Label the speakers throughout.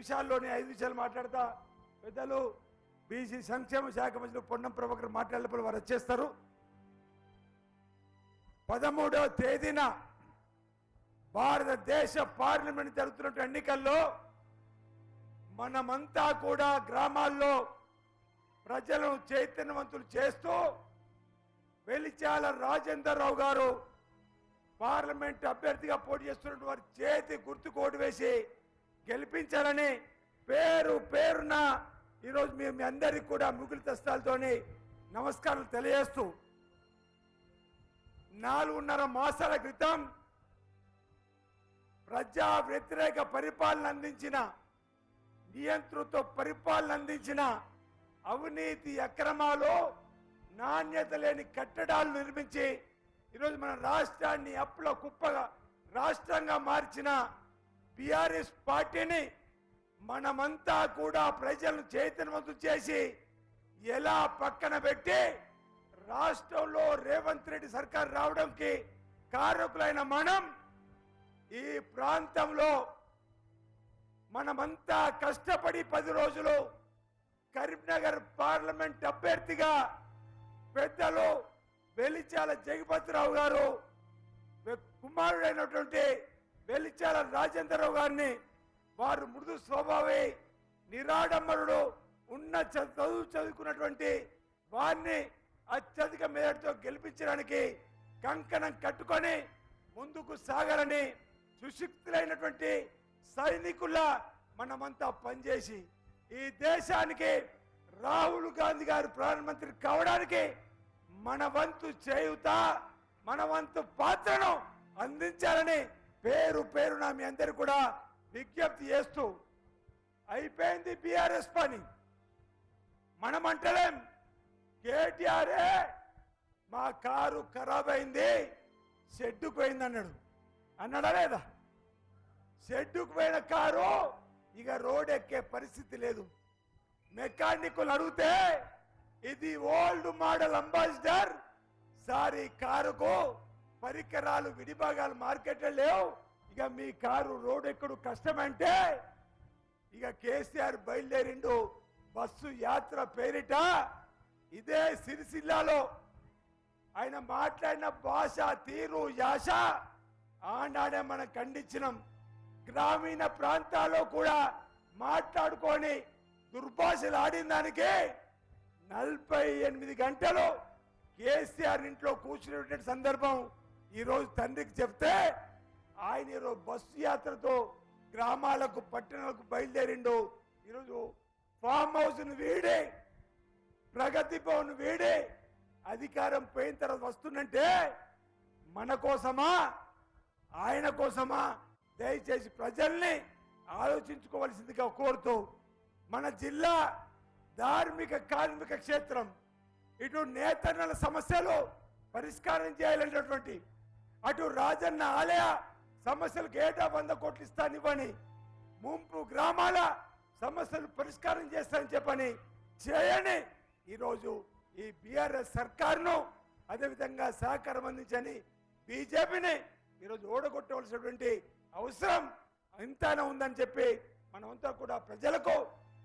Speaker 1: విషయాల్లోనే ఐదు విషయాలు మాట్లాడతా. పెద్దలు బీసీ సంక్షేమ శాఖ మంత్రి పొన్నం ప్రభాకర్ మాట్లాడినప్పుడు వారు వచ్చేస్తారు. పదమూడవ తేదీన భారతదేశ పార్లమెంట్ జరుగుతున్న ఎన్నికల్లో మనమంతా కూడా గ్రామాల్లో ప్రజలను చైతన్యవంతులు చేస్తూ వెలిచాల రాజేందర్ రావు గారు పార్లమెంట్ అభ్యర్థిగా పోటీ చేస్తున్నటువంటి వారి చేతి గుర్తు కోటు వేసి గెలిపించాలని పేరు పేరున ఈరోజు మేము మీ అందరికీ కూడా ముగులు తస్తాలతోని నమస్కారాలు తెలియజేస్తూ నాలుగున్నర మాసాల క్రితం ప్రజా వ్యతిరేక పరిపాలన అందించిన నియంతృత్వ పరిపాలన అందించిన అవినీతి అక్రమాలు నాణ్యత లేని కట్టడాలు నిర్మించి ఈరోజు మన రాష్ట్రాన్ని అప్పుల కుప్పగా రాష్ట్రంగా మార్చిన బిఆర్ఎస్ పార్టీని మనమంతా కూడా ప్రజలను చైతన్యవంతం చేసి ఎలా పక్కన పెట్టి రాష్ట్రంలో రేవంత్ రెడ్డి సర్కార్ రావడంకి కారకులైన మనం ఈ ప్రాంతంలో మనమంతా కష్టపడి పది రోజులు కరీంనగర్ పార్లమెంట్ అభ్యర్థిగా పెద్దలు వెలిచాల జగపతిరావు గారు కుమారుడైనటువంటి వెలిచాల రాజేంద్రరావు గారిని వారు మృదు స్వభావి నిరాడంబరుడు ఉన్న చ- చదువు చదువుకున్నటువంటి వారిని అత్యధిక మేరతో గెలిపించడానికి కంకణం కట్టుకొని ముందుకు సాగాలని సుశిక్తులైనటువంటి సైనికుల మనమంతా పనిచేసి ఈ దేశానికి రాహుల్ గాంధీ గారు ప్రధానమంత్రి కావడానికి మన వంతు చేయుత మన వంతు పాత్రను అందించాలని పేరు పేరున మీ అందరు కూడా విజ్ఞప్తి చేస్తూ అయిపోయింది బీఆర్ఎస్ పని. మనం అంటలేం. కేటీఆరే మా కారు ఖరాబ్ అయింది షెడ్డుకు పోయింది అన్నాడు. అన్నాడా లేదా? షెడ్డుకు పోయిన కారు ఇక రోడ్ ఎక్కే పరిస్థితి లేదు. మెకానికులు అడిగితే ఇది ఓల్డ్ మోడల్ అంబాసిడర్ సారీ కారుకు పరికరాలు విడిభాగాలు మార్కెట్లో లేవు. ఇక మీ కారు రోడ్ ఎక్కడు కష్టమంటే ఇక కేసీఆర్ బయలుదేరిండు బస్సు యాత్ర పేరిట ఇదే సిరిసిల్లాలో. ఆయన మాట్లాడిన భాష తీరు యాస ఆనాడే మనం ఖండించినాం. గ్రామీణ ప్రాంతాల్లో కూడా మాట్లాడుకొని దుర్భాషలు ఆడిన దానికి నలభై ఎనిమిది గంటలు కేసీఆర్ ఇంట్లో కూర్చునేటువంటి సందర్భం ఈరోజు తండ్రికి చెప్తే ఆయన ఈరోజు బస్సు యాత్రతో గ్రామాలకు పట్టణాలకు బయలుదేరిండు. ఈరోజు ఫామ్ హౌస్ను వీడి ప్రగతి భవన్ వీడి. అధికారం పోయిన తర్వాత వస్తుందంటే మన కోసమా? ఆయన కోసమా? దయచేసి ప్రజల్ని ఆలోచించుకోవాల్సిందిగా కోరుతూ మన జిల్లా ధార్మిక కార్మిక క్షేత్రం ఇటు నేతన్నల సమస్యలు పరిష్కారం చేయాలనేటటువంటి అటు రాజన్న ఆలయ సమస్యలకు ఏటా వంద కోట్లు ఇస్తానివ్వని ముంపు గ్రామాల సమస్యలు పరిష్కారం చేస్తానని చెప్పని చేయని ఈరోజు ఈ బీఆర్ఎస్ సర్కార్ను అదేవిధంగా సహకారం అందించని బీజేపీని ఈరోజు ఓడగొట్టవలసినటువంటి అవసరం ఇంతనే ఉందని చెప్పి మనమంతా కూడా ప్రజలకు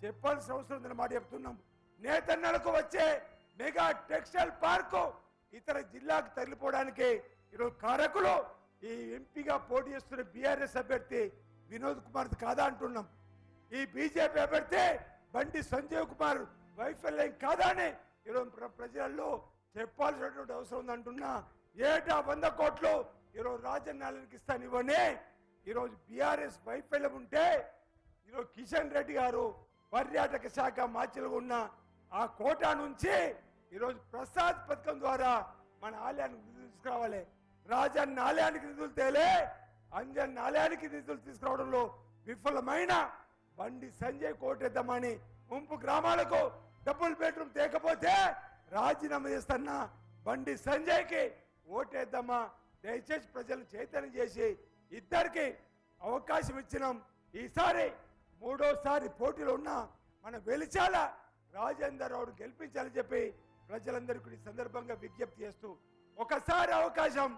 Speaker 1: చెప్పాల్సిన అవసరం ఉందని మాట చెప్తున్నాం. నేతన్నలకు వచ్చే మెగా టెక్స్టైల్ పార్కు ఇతర జిల్లాకు తరలిపోవడానికి ఈరోజు కారకులు ఈ ఎంపీగా పోటీ చేస్తున్న బీఆర్ఎస్ అభ్యర్థి వినోద్ కుమార్ కాదా అంటున్నాం. ఈ బీజేపీ అభ్యర్థి బండి సంజయ్ కుమార్ వైఫల్యం కాదా అని ఈరోజు ప్ర- ప్రజల్లో చెప్పాల్సినటువంటి అవసరం ఉంది అంటున్నా. ఏటా వంద కోట్లు ఈరోజు రాజన్నాలకి ఇస్తాను ఇవ్వని ఈరోజు బీఆర్ఎస్ వైఫల్యం ఉంటే ఈరోజు కిషన్ రెడ్డి గారు పర్యాటక శాఖ మాచిలో ఉన్న ఆ కోటా నుంచి ఈరోజు ప్రసాద్ పథకం ద్వారా మన ఆలయానికి తీసుకురావాలి. రాజన్న ఆలయానికి నిధులు తేలే అంజన్ ఆలయానికి నిధులు తీసుకురావడంలో విఫలమైన బండి సంజయ్ కోటేద్దామని ముంపు గ్రామాలకు డబుల్ బెడ్రూమ్ తేకపోతే రాజీనామా చేస్తున్న బండి సంజయ్కి ఓటేద్దామా? దయచేసి ప్రజలను చైతన్యం చేసి ఇద్దరికి అవకాశం ఇచ్చినాం. ఈసారి మూడోసారి పోటీలో ఉన్న మన వెలిచాల రాజేందర్ రావును గెలిపించాలని చెప్పి ప్రజలందరికీ ఈ సందర్భంగా విజ్ఞప్తి చేస్తూ ఒకసారి అవకాశం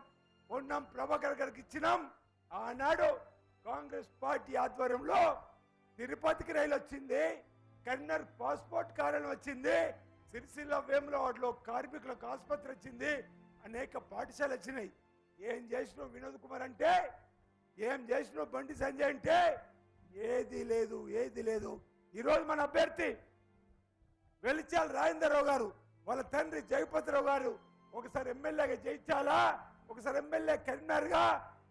Speaker 1: పొన్నం ప్రభాకర్ గారికి ఇచ్చినాం. ఆనాడు కాంగ్రెస్ పార్టీ ఆధ్వర్యంలో తిరుపతికి రైలు వచ్చింది కన్నర్ పాస్పోర్ట్ కార్యాలయం వచ్చింది సిరిసిల్ల వేములవాడలో కార్మికులకు ఆసుపత్రి వచ్చింది అనేక పాఠశాలలు వచ్చినాయి. ఏం చేసినావు వినోద్ కుమార్ అంటే ఏం చేసినావు బండి సంజయ్ అంటే ఏది లేదు ఏది లేదు. ఈరోజు మన అభ్యర్థి వెలిచాల రాజేంద్రరావు గారు వాళ్ళ తండ్రి జగపతిరావు గారు ఒకసారి ఎమ్మెల్యేగా జయించాలా? ఒకసారి ఎమ్మెల్యే కరీంనగర్గా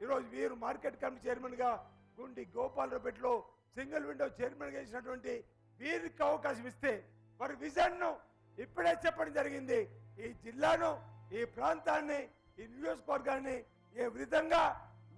Speaker 1: ఈరోజు వీరు మార్కెట్ కమిటీ చైర్మన్గా గుండి గోపాలరావుపేటలో సింగిల్ విండో చైర్మన్గా ఇచ్చినటువంటి వీరికి అవకాశం ఇస్తే వారి విజన్ను ఇప్పుడే చెప్పడం జరిగింది. ఈ జిల్లాను ఈ ప్రాంతాన్ని ఈ నియోజకవర్గాన్ని ఏ విధంగా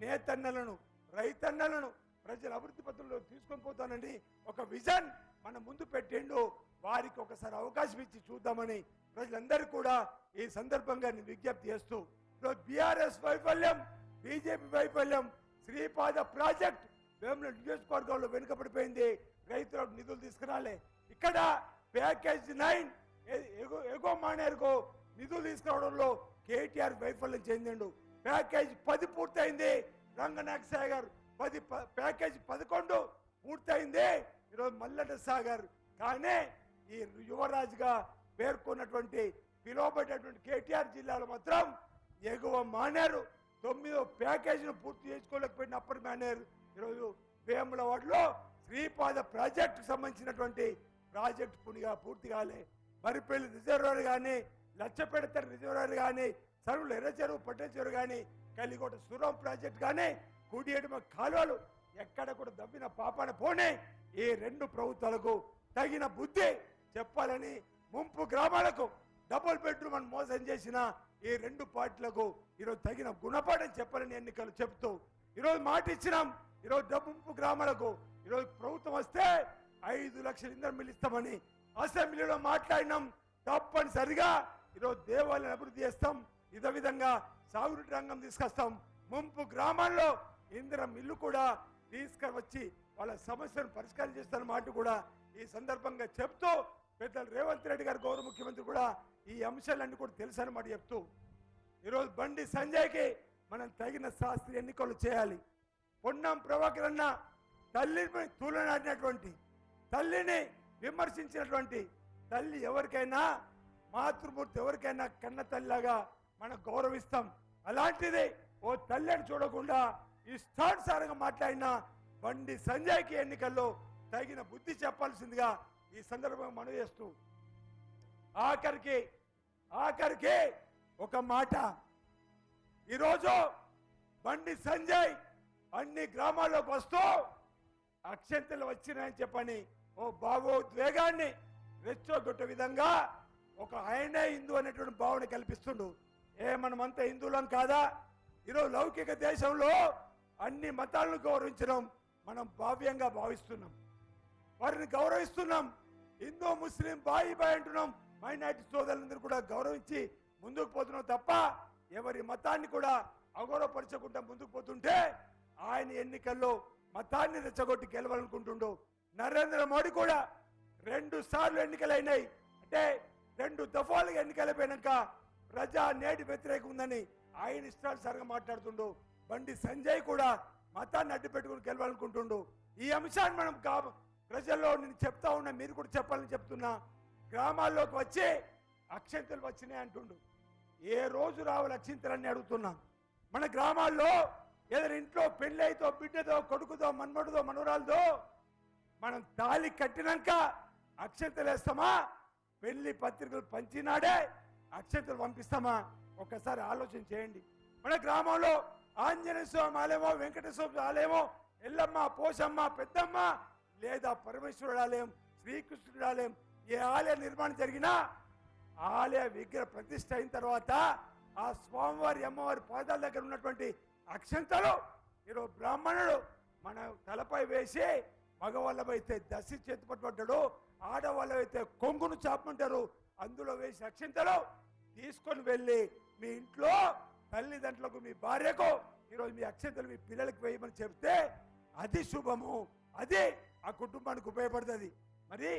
Speaker 1: నేతన్నలను రైతన్నలను ప్రజల అభివృద్ధి పత్రంలో తీసుకొని పోతానని ఒక విజన్ మన ముందు పెట్టిండు. వారికి ఒకసారి అవకాశం ఇచ్చి చూద్దామని ప్రజలందరూ కూడా ఈ సందర్భంగా నేను విజ్ఞప్తి చేస్తూ బీఆర్ఎస్ వైఫల్యం బీజేపీ వైఫల్యం శ్రీపాద ప్రాజెక్ట్ వేముల నియోజకవర్గంలో వెనుకబడిపోయింది. రైతులకు నిధులు తీసుకురాలే. ఇక్కడ ప్యాకేజ్ నైన్ ఎగో ఎగో మానేరుకో నిధులు తీసుకురావడంలో కేటీఆర్ వైఫల్యం చెందిండు. ప్యాకేజ్ పది పూర్తయింది. రంగనాయక సాగర్ పది ప- ప్యాకేజ్ పదకొండు పూర్తయింది. ఈరోజు మల్లెట సాగర్. కానీ ఈ యువరాజుగా పేర్కొన్నటువంటి పిలువబడేటువంటి కేటీఆర్ జిల్లాలో మాత్రం ఎగువ మానేరు. తొమ్మిదో ప్యాకేజీని పూర్తి చేసుకోలేకపోయిన అప్పర్ మానేరు. ఈరోజు వేములవాడలో శ్రీపాద ప్రాజెక్టుకు సంబంధించినటువంటి ప్రాజెక్టు పునిగా పూర్తి కాలే. మరిపల్లి రిజర్వర్ కానీ లచ్చపెడత రిజర్వర్ కానీ సరువులు ఎర్ర చెరువు పట్టె చెరువు కానీ కలిగొట సురం ప్రాజెక్ట్ కానీ కుడియడమ కాలువలు ఎక్కడ కూడా దవ్విన పాపాన పోనే ఈ రెండు ప్రభుత్వాలకు తగిన బుద్ధి చెప్పాలని ముంపు గ్రామాలకు డబుల్ బెడ్రూమ్ అని మోసం చేసిన ఈ రెండు పార్టీలకు ఈరోజు తగిన గుణపాఠం చెప్పాలని ఎన్నికలు చెప్తూ ఈరోజు మాట ఇచ్చినాం ఈరోజు డబ్బు ముంపు గ్రామాలకు ఈరోజు ప్రభుత్వం వస్తే ఐదు లక్షల ఇంధనం ఇస్తామని అసెంబ్లీలో మాట్లాడినాం. తప్పనిసరిగా ఈరోజు దేవాలయం అభివృద్ధి చేస్తాం. ఇదే విధంగా సాగునీటి రంగం తీసుకొస్తాం. ముంపు గ్రామాల్లో ఇందిరం ఇల్లు కూడా తీసుకువచ్చి వాళ్ళ సమస్యను పరిష్కారం చేస్తారన్న మాట కూడా ఈ సందర్భంగా చెప్తూ పెద్దలు రేవంత్ రెడ్డి గారు గౌరవ ముఖ్యమంత్రి కూడా ఈ అంశాలన్నీ కూడా తెలుసు అనమాట చెప్తూ. ఈరోజు బండి సంజయ్కి మనం తగిన శాస్త్రీయ ఎన్నికలు చేయాలి. పొన్నం ప్రభాకర్ అన్న తల్లిని తూలనాడినటువంటి తల్లిని విమర్శించినటువంటి తల్లి ఎవరికైనా మాతృమూర్తి ఎవరికైనా కన్న తల్లిలాగా మనం గౌరవిస్తాం. అలాంటిది ఓ తల్లి అని చూడకుండా ఇష్టానుసారంగా మాట్లాడిన బండి సంజయ్కి ఎన్నికల్లో తగిన బుద్ధి చెప్పాల్సిందిగా ఈ సందర్భంగా మనవి చేస్తూ ఆఖరికి ఆఖరికి ఒక మాట. ఈరోజు బండి సంజయ్ అన్ని గ్రామాల్లోకి వస్తూ అక్షంతలు వచ్చినాయని చెప్పని ఓ భావోద్వేగాన్ని రెచ్చగొట్టే విధంగా ఒక ఆయనే హిందూ అనేటువంటి భావన కల్పిస్తుండు. ఏ మనమంతా హిందువులం కాదా? ఈరోజు లౌకిక దేశంలో అన్ని మతాలను గౌరవించడం మనం భావ్యంగా భావిస్తున్నాం. వారిని గౌరవిస్తున్నాం. హిందూ ముస్లిం బాయి బాయ్ అంటున్నాం. మైనార్టీ సోదరులందరూ కూడా గౌరవించి ముందుకు పోతున్నాం తప్ప ఎవరి మతాన్ని కూడా అగౌరవపరచకుండా ముందుకు పోతుంటే ఆయన ఎన్నికల్లో మతాన్ని రెచ్చగొట్టి గెలవాలనుకుంటుండు. నరేంద్ర మోడీ కూడా రెండు సార్లు ఎన్నికలైనాయి. అంటే రెండు దఫాలుగా ఎన్నికలైపోయినాక ప్రజా నేటి వ్యతిరేకం ఉందని ఆయన ఇష్టానుసారంగా మాట్లాడుతుండు. బండి సంజయ్ కూడా మతాన్ని అడ్డు పెట్టుకుని గెలవాలనుకుంటుండు. ఈ అంశాన్ని మనం కా ప్రజల్లో నేను చెప్తా ఉన్నా మీరు కూడా చెప్పాలని చెప్తున్నా. గ్రామాల్లోకి వచ్చి అక్షంతలు వచ్చినాయి అంటుండు. ఏ రోజు రావాలి అక్షింతలన్నీ అడుగుతున్నాను మన గ్రామాల్లో ఏదైనా ఇంట్లో పెళ్ళైతో బిడ్డతో కొడుకుతో మన్మడుదో మనవరాలతో మనం తాళి కట్టినాక అక్షంతలు వేస్తామా? పెళ్ళి పత్రికలు పంచినాడే అక్షంతలు పంపిస్తామా? ఒక్కసారి ఆలోచన చేయండి. మన గ్రామంలో ఆంజనేయ స్వామి ఆలయమో వెంకటేశ్వర ఆలయమో ఎల్లమ్మ పోషమ్మ పెద్దమ్మ లేదా పరమేశ్వరుడు ఆలయం శ్రీకృష్ణుడు ఆలయం ఏ ఆలయ నిర్మాణం జరిగినా ఆలయ విగ్రహ ప్రతిష్ఠ అయిన తర్వాత ఆ స్వామివారి అమ్మవారి పాదాల దగ్గర ఉన్నటువంటి అక్షంతలు ఈరోజు బ్రాహ్మణుడు మన తలపై వేసి మగవాళ్ళమైతే దశి చేతి పట్టుబడ్డాడు ఆడవాళ్ళమైతే కొంగును చాపమంటారు అందులో వేసి అక్షంతలు తీసుకొని వెళ్ళి మీ ఇంట్లో తల్లిదండ్రులకు మీ భార్యకు ఈరోజు మీ అక్షంతలు మీ పిల్లలకు వేయమని చెప్తే అది శుభము అది ఆ కుటుంబానికి ఉపయోగపడుతుంది. మరి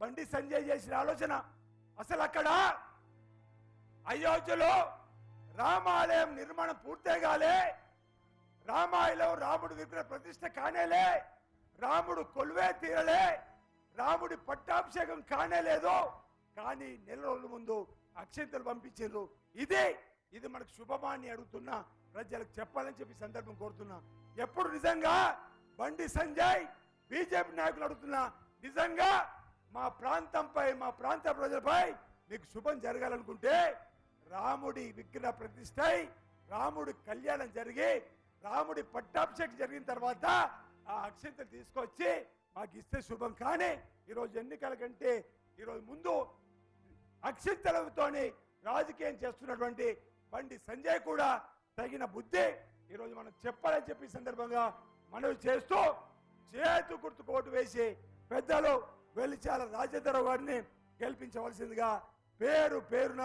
Speaker 1: బండి సంజయ్ చేసిన ఆలోచన అసలు అక్కడ అయోధ్యలో రామాలయం నిర్మాణం పూర్తే కాలే. రామాయణం రాముడు విగ్రహ ప్రతిష్ట కానేలే. రాముడు కొలువే తీరలే. రాముడి పట్టాభిషేకం కానే లేదు కానీ నెల రోజుల ముందు అక్షంతలు పంపించారు ఇదే ఇది మనకు శుభమాన్ని అడుగుతున్నా ప్రజలకు చెప్పాలని చెప్పి సందర్భం కోరుతున్నా. ఎప్పుడు నిజంగా బండి సంజయ్ బీజేపీ నాయకులు అడుగుతున్నా నిజంగా మా ప్రాంతంపై మా ప్రాంత ప్రజలపై మీకు శుభం జరగాలనుకుంటే రాముడి విగ్రహ ప్రతిష్టై రాముడి కళ్యాణం జరిగి రాముడి పట్టాభిషేకం జరిగిన తర్వాత ఆ అక్షంతలు తీసుకొచ్చి మాకు ఇస్తే శుభం. కానీ ఈరోజు ఎన్నికల కంటే ఈరోజు ముందు అక్షంతలతోని రాజకీయం చేస్తున్నటువంటి బండి సంజయ్ కూడా తగిన బుద్ధి. ఈరోజు మనం చెప్పాలని చెప్పి సందర్భంగా మనవి చేస్తూ చేతు గుర్తుకు ఓటు వేసి పెద్దలు వెలిచాల రాజేంద్ర గారిని గెలిపించవలసిందిగా పేరు పేరున